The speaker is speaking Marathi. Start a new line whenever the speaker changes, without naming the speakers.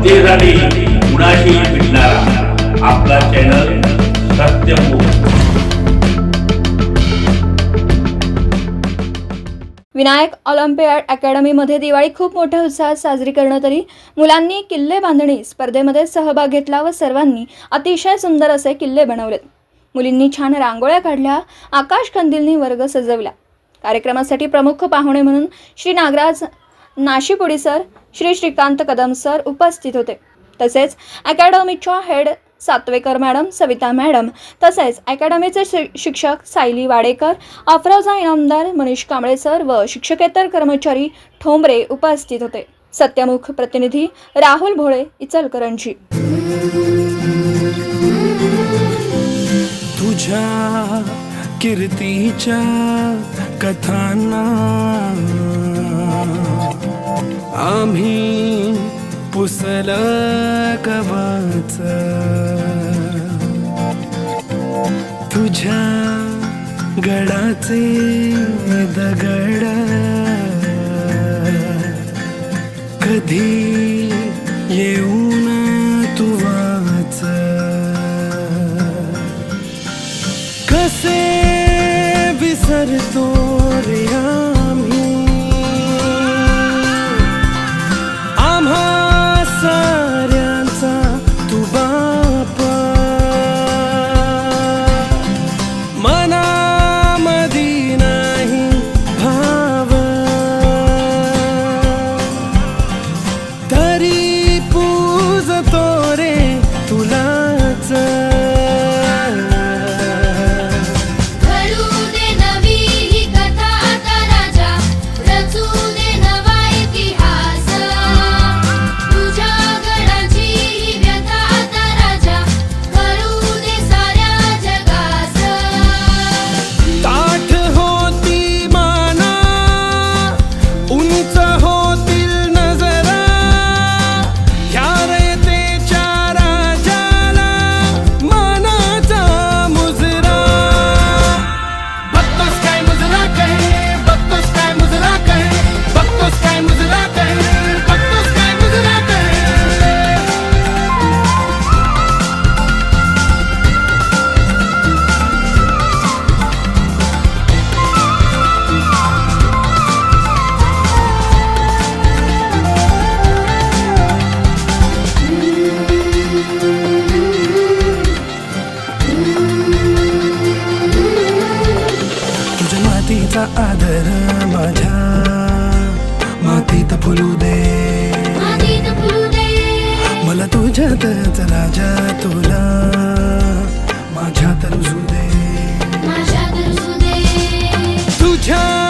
जनतेसाठी कुणाशी भेटणारा आपला चॅनल सत्यमुख
विनायक ऑलिम्पियड अकॅडमीमध्ये दिवाळी खूप मोठ्या उत्साहात साजरी करणं तरी मुलांनी किल्ले बांधणी स्पर्धेमध्ये सहभाग घेतला व सर्वांनी अतिशय सुंदर असे किल्ले बनवलेत. मुलींनी छान रांगोळ्या काढल्या आकाश कंदिलनी वर्ग सजवला. कार्यक्रमासाठी प्रमुख पाहुणे म्हणून श्री नागराज नाशिपुडी सर श्री श्रीकांत कदम सर उपस्थित होते. तसेच अकॅडमीच्या head Satvekar madam Savita madam तसेच अकॅडमीचे शि शिक्षक सायली वाडेकर अफरोजा इनामदार मनीष कांबळे सर व शिक्षकेतर कर्मचारी ठोंबरे उपस्थित होते. सत्यमुख प्रतिनिधी राहुल भोळे इचलकरंजी.
तुझ्या कीर्तीच्या कथांना आम्ही पुसल कवाच तुझ्या गडाचे दगड. कधी येऊन तू वाच. कसे विसरतो रे मातीचा आदर माझ्या मातीत फुलू दे.
मातीत फुलू दे.
मला तुझ्यातच राजा तुला माझ्यात रुजू दे. तुझ्या